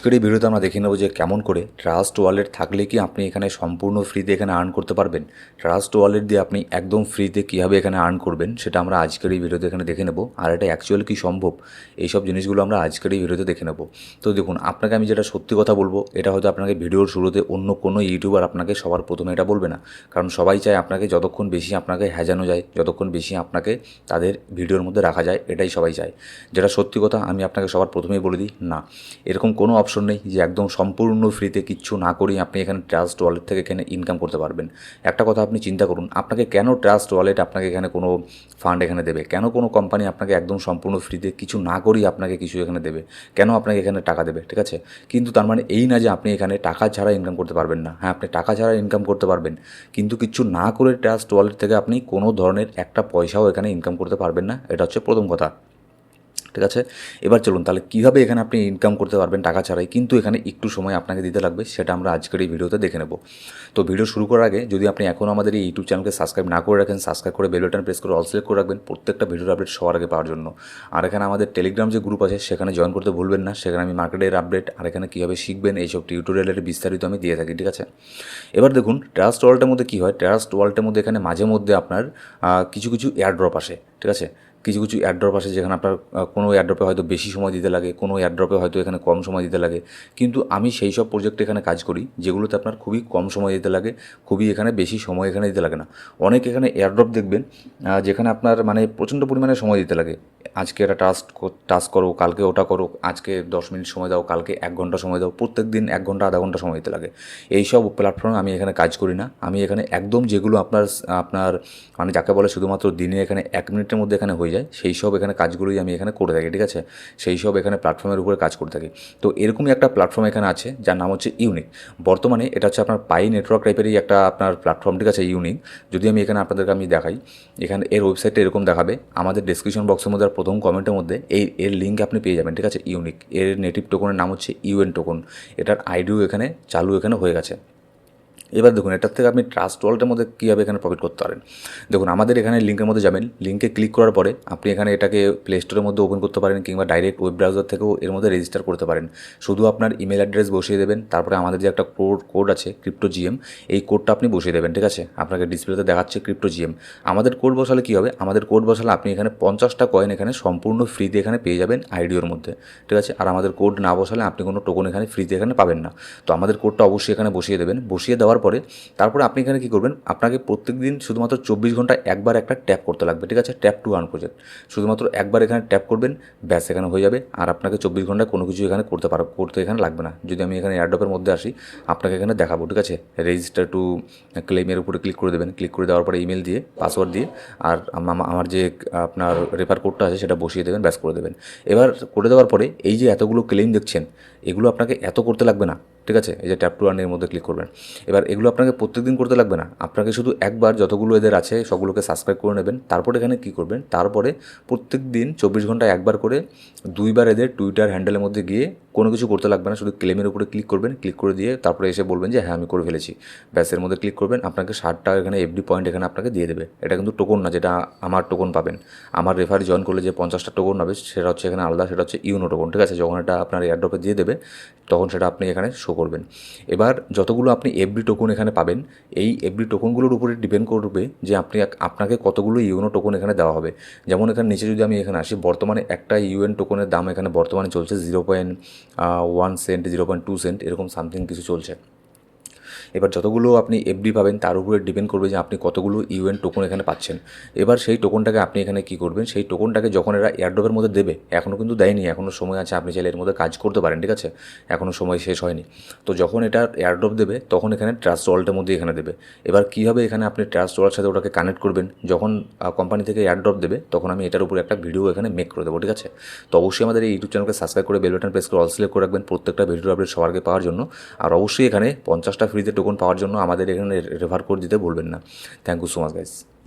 আজকের এই ভিডিওতে আমরা দেখে নেব যে কেমন করে ট্রাস্ট ওয়ালেট থাকলে কি আপনি এখানে সম্পূর্ণ ফ্রিতে এখানে আর্ন করতে পারবেন। ট্রাস্ট ওয়ালেট দিয়ে আপনি একদম ফ্রিতে কীভাবে এখানে আর্ন করবেন সেটা আমরা আজকের এই ভিডিওতে এখানে দেখে নেব। আর এটা অ্যাকচুয়ালি কি সম্ভব? এইসব জিনিসগুলো আমরা আজকের এই ভিডিওতে দেখে নেব। তো দেখুন, আপনাকে আমি যেটা সত্যি কথা বলব, এটা হয়তো আপনাকে ভিডিওর শুরুতে অন্য কোনো ইউটিউবার আপনাকে সবার প্রথমে এটা বলবে না। কারণ সবাই চায় আপনাকে যতক্ষণ বেশি আপনাকে হ্যাজানো যায়, যতক্ষণ বেশি আপনাকে তাদের ভিডিওর মধ্যে রাখা যায়, এটাই সবাই চায়। যেটা সত্যি কথা, আমি আপনাকে সবার প্রথমেই বলে দিই, না। এরকম কোনো অপশন নেই যে একদম সম্পূর্ণ ফ্রিতে কিচ্ছু না করেই আপনি এখানে ট্রাস্ট ওয়ালেট থেকে এখানে ইনকাম করতে পারবেন। একটা কথা আপনি চিন্তা করুন, আপনাকে কেন ট্রাস্ট ওয়ালেট আপনাকে এখানে কোনো ফান্ড এখানে দেবে? কেন কোনো কোম্পানি আপনাকে একদম সম্পূর্ণ ফ্রিতে কিছু না করেই আপনাকে কিছু এখানে দেবে? কেন আপনাকে এখানে টাকা দেবে? ঠিক আছে? কিন্তু তার মানে এই না যে আপনি এখানে টাকা ছাড়া ইনকাম করতে পারবেন না। হ্যাঁ আপনি টাকা ছাড়া ইনকাম করতে পারবেন, কিন্তু কিছু না করে ট্রাস্ট ওয়ালেট থেকে আপনি কোনো ধরনের একটা পয়সাও এখানে ইনকাম করতে পারবেন না। এটা হচ্ছে প্রথম কথা। ঠিক আছে? এবার চলুন, তাহলে কীভাবে এখানে আপনি ইনকাম করতে পারবেন টাকা ছাড়াই? কিন্তু এখানে একটু সময় আপনাকে দিতে লাগবে, সেটা আমরা আজকের এই ভিডিওতে দেখে নেব। তো ভিডিও শুরু করার আগে, যদি আপনি এখনও আমাদের এই ইউটিউব চ্যানেলকে সাবস্ক্রাইব না করে রাখেন সাবস্ক্রাইব করে বেল বাটন প্রেস করে অল সিলেক্ট করে রাখবেন প্রত্যেকটা ভিডিওর আপডেট সবার আগে পাওয়ার জন্য। আর এখানে আমাদের টেলিগ্রাম যে গ্রুপ আছে, সেখানে জয়েন করতে ভুলবেন না, সেখানে আমি মার্কেটের আপডেট আর এখানে কীভাবে শিখবেন, এইসব টিউটোরিয়ালের বিস্তারিত আমি দিয়ে থাকি, ঠিক আছে? এবার দেখুন ট্রাস্ট ওয়ার্ল্ডের মধ্যে কী হয়? ট্রাস্ট ওয়ার্ল্ডের মধ্যে এখানে মাঝে মধ্যে আপনার কিছু কিছু এয়ারড্রপ আসে, ঠিক আছে? কিছু কিছু এয়ারড্রপ আছে যেখানে আপনার কোনো অ্যাড্রপে হয়তো বেশি সময় দিতে লাগে, কোনো এয়ারড্রপে হয়তো এখানে কম সময় দিতে লাগে। কিন্তু আমি সেই সব প্রজেক্টে এখানে কাজ করি, যেগুলোতে আপনার খুবই কম সময় দিতে লাগে, খুবই এখানে বেশি সময় এখানে দিতে লাগে না। অনেক এখানে এয়ারড্রপ দেখবেন যেখানে আপনার মানে প্রচণ্ড পরিমাণে সময় দিতে লাগে। আজকে একটা টাস্ক টাস্ক করো, কালকে ওটা করো, আজকে দশ মিনিট সময় দাও, কালকে এক ঘণ্টা সময় দাও, প্রত্যেক দিন এক ঘণ্টা, আধা ঘণ্টা সময় দিতে লাগে। এই সব প্ল্যাটফর্মে আমি এখানে কাজ করি না। আমি এখানে একদম যেগুলো আপনার আপনার মানে যাকে বলে শুধুমাত্র দিনে এখানে এক মিনিটের মধ্যে এখানে হয়ে যায়, সেই সব এখানে কাজগুলোই আমি এখানে করে থাকি, ঠিক আছে? সেই সব এখানে প্ল্যাটফর্মের উপরে কাজ করে থাকি। তো এরকমই একটা প্ল্যাটফর্ম এখানে আছে, যার নাম হচ্ছে ইউনিক বর্তমানে এটা হচ্ছে আপনার পাই নেটওয়ার্ক টাইপেরই একটা আপনার প্ল্যাটফর্ম ঠিক আছে ইউনিক যদি আমি এখানে আপনাদেরকে আমি দেখাই, এখানে এর ওয়েবসাইটটা এরকম দেখাবে, আমাদের ডিসক্রিপশন বক্সের মধ্যে প্রথম কমেন্টের মধ্যে এই, এর লিঙ্ক আপনি পেয়ে যাবেন, ঠিক আছে ইউনিক এর নেটিভ টোকনের নাম হচ্ছে ইউএন টোকন এটার আইডিও এখানে চালু এখানে হয়ে গেছে। এবার দেখুন, এটার থেকে আপনি ট্রাস্ট ওয়ালেটের মধ্যে কীভাবে এখানে প্রফিট করতে পারেন? দেখুন, আমাদের এখানে লিঙ্কের মধ্যে যাবেন। লিঙ্কে ক্লিক করার পরে আপনি এখানে এটাকে প্লে স্টোরের মধ্যে ওপেন করতে পারেন কিংবা ডাইরেক্ট ওয়েব ব্রাউজার থেকেও এর মধ্যে রেজিস্টার করতে পারেন। শুধু আপনার ইমেল অ্যাড্রেস বসিয়ে দেবেন, তারপরে আমাদের যে একটা কোড কোড আছে ক্রিপ্টো জিএম এই কোডটা আপনি বসিয়ে দেবেন, ঠিক আছে? আপনাকে ডিসপ্লেতে দেখাচ্ছে ক্রিপ্টো জিএম আমাদের কোড বসালে কী হবে? আমাদের কোড বসালে আপনি এখানে পঞ্চাশটা কয়েন এখানে সম্পূর্ণ ফ্রিতে এখানে পেয়ে যাবেন আইডিওর মধ্যে, ঠিক আছে? আর আমাদের কোড না বসালে আপনি কোনো টোকন এখানে ফ্রিতে এখানে পাবেন না। তো আমাদের কোডটা অবশ্যই এখানে বসিয়ে দেবেন। বসিয়ে দেওয়ার পরে তারপরে আপনি এখানে কী করবেন? আপনাকে প্রত্যেক দিন শুধুমাত্র চব্বিশ ঘণ্টা একবার একটা ট্যাপ করতে লাগবে, ঠিক আছে? Tap to earn project. শুধুমাত্র একবার এখানে ট্যাপ করবেন, ব্যাস এখানে হয়ে যাবে। আর আপনাকে চব্বিশ ঘন্টায় কোনো কিছু এখানে করতে পারো, করতে এখানে লাগবে না। যদি আমি এখানে এয়ারড্রপের মধ্যে আসি, আপনাকে এখানে দেখাবো, ঠিক আছে? রেজিস্টার টু ক্লেমের উপরে ক্লিক করে দেবেন। ক্লিক করে দেওয়ার পরে ইমেল দিয়ে পাসওয়ার্ড দিয়ে, আর আম- আমার যে আপনার রেফার কোডটা আছে, সেটা বসিয়ে দেবেন, ব্যাস করে দেবেন। এবার করে দেওয়ার পরে এই যে এতগুলো ক্লেম দেখছেন, এগুলো আপনাকে এত করতে লাগবে না। ঠিক আছে? এই যে ট্যাপ টু আর্নের মধ্যে ক্লিক করবেন। এবার এগুলো আপনাকে প্রত্যেকদিন করতে লাগবে না। আপনাকে শুধু একবার যতগুলো এদের আছে, সবগুলোকে সাবস্ক্রাইব করে নেবেন। তারপরে এখানে কী করবেন? তারপরে প্রত্যেক দিন চব্বিশ ঘন্টায় একবার করে দুইবার এদের টুইটার হ্যান্ডেলের মধ্যে গিয়ে কোনো কিছু করতে লাগবে না, শুধু ক্লেমের উপরে ক্লিক করবেন ক্লিক করে দিয়ে তারপরে এসে বলবেন যে হ্যাঁ আমি করে ফেলেছি। ব্যাস, এর মধ্যে ক্লিক করবেন, আপনাকে ষাট টাকা এখানে এফডি পয়েন্ট এখানে আপনাকে দিয়ে দেবে। এটা কিন্তু টোকন না, যেটা আমার টোকন পাবেন। আমার রেফারি জয়েন করলে যে পঞ্চাশটা টোকন হবে, সেটা হচ্ছে এখানে আলাদা, সেটা হচ্ছে ইউনো টোকন ঠিক আছে? যখন এটা আপনার এয়ারড্রপে দিয়ে দেবে, তখন সেটা আপনি এখানে শো করবেন। এবার যতগুলো আপনি এফডি টোকন এখানে পাবেন, এই এফডি টোকনগুলোর উপরে ডিপেন্ড করবে যে আপনি আপনাকে কতগুলো ইউনো টোকন এখানে দেওয়া হবে। যেমন এখানে নিচে যদি আমি এখানে আসি, বর্তমানে একটা ইউএন টোকনের দাম এখানে বর্তমানে চলছে zero point one cent zero point two cent এরকম সামথিং কিছু চলছে। এবার যতগুলো আপনি এফডি পাবেন, তার উপরে ডিপেন্ড করবে যে আপনি কতগুলো ইউএন টোকন এখানে পাচ্ছেন। এবার সেই টোকনটাকে আপনি এখানে কী করবেন, সেই টোকনটাকে যখন এরা এয়ারড্রপের মধ্যে দেবে এখনও কিন্তু দেয়নি এখনও সময় আছে, আপনি চাইলে এর মধ্যে কাজ করতে পারেন, ঠিক আছে? এখনও সময় শেষ হয়নি। তো যখন এটা এয়ারড্রপ দেবে, তখন এখানে ট্রাস্ট ওয়ালেটের মধ্যে এখানে দেবে। এবার কীভাবে এখানে আপনি ট্রাস্ট ওয়ালের সাথে ওটাকে কানেক্ট করবেন। যখন কোম্পানি থেকে এয়ারড্রপ দেবে, তখন আমি এটার উপরে একটা ভিডিও এখানে মেক করে দেবো, ঠিক আছে? তো অবশ্যই আমাদের এই ইউটিউব চ্যানেলকে সাবস্ক্রাইব করে বেল বাটন প্রেস করে অল সিলেক্ট করে রাখবেন, প্রত্যেকটা ভিডিও আপডেট সবার আগে পাওয়ার জন্য। আর অবশ্যই এখানে পঞ্চাশটা ফ্রিতে টোকন পাওয়ার জন্য আমাদের এখানে রেফার কোড দিতে ভুলবেন না। Thank you so much guys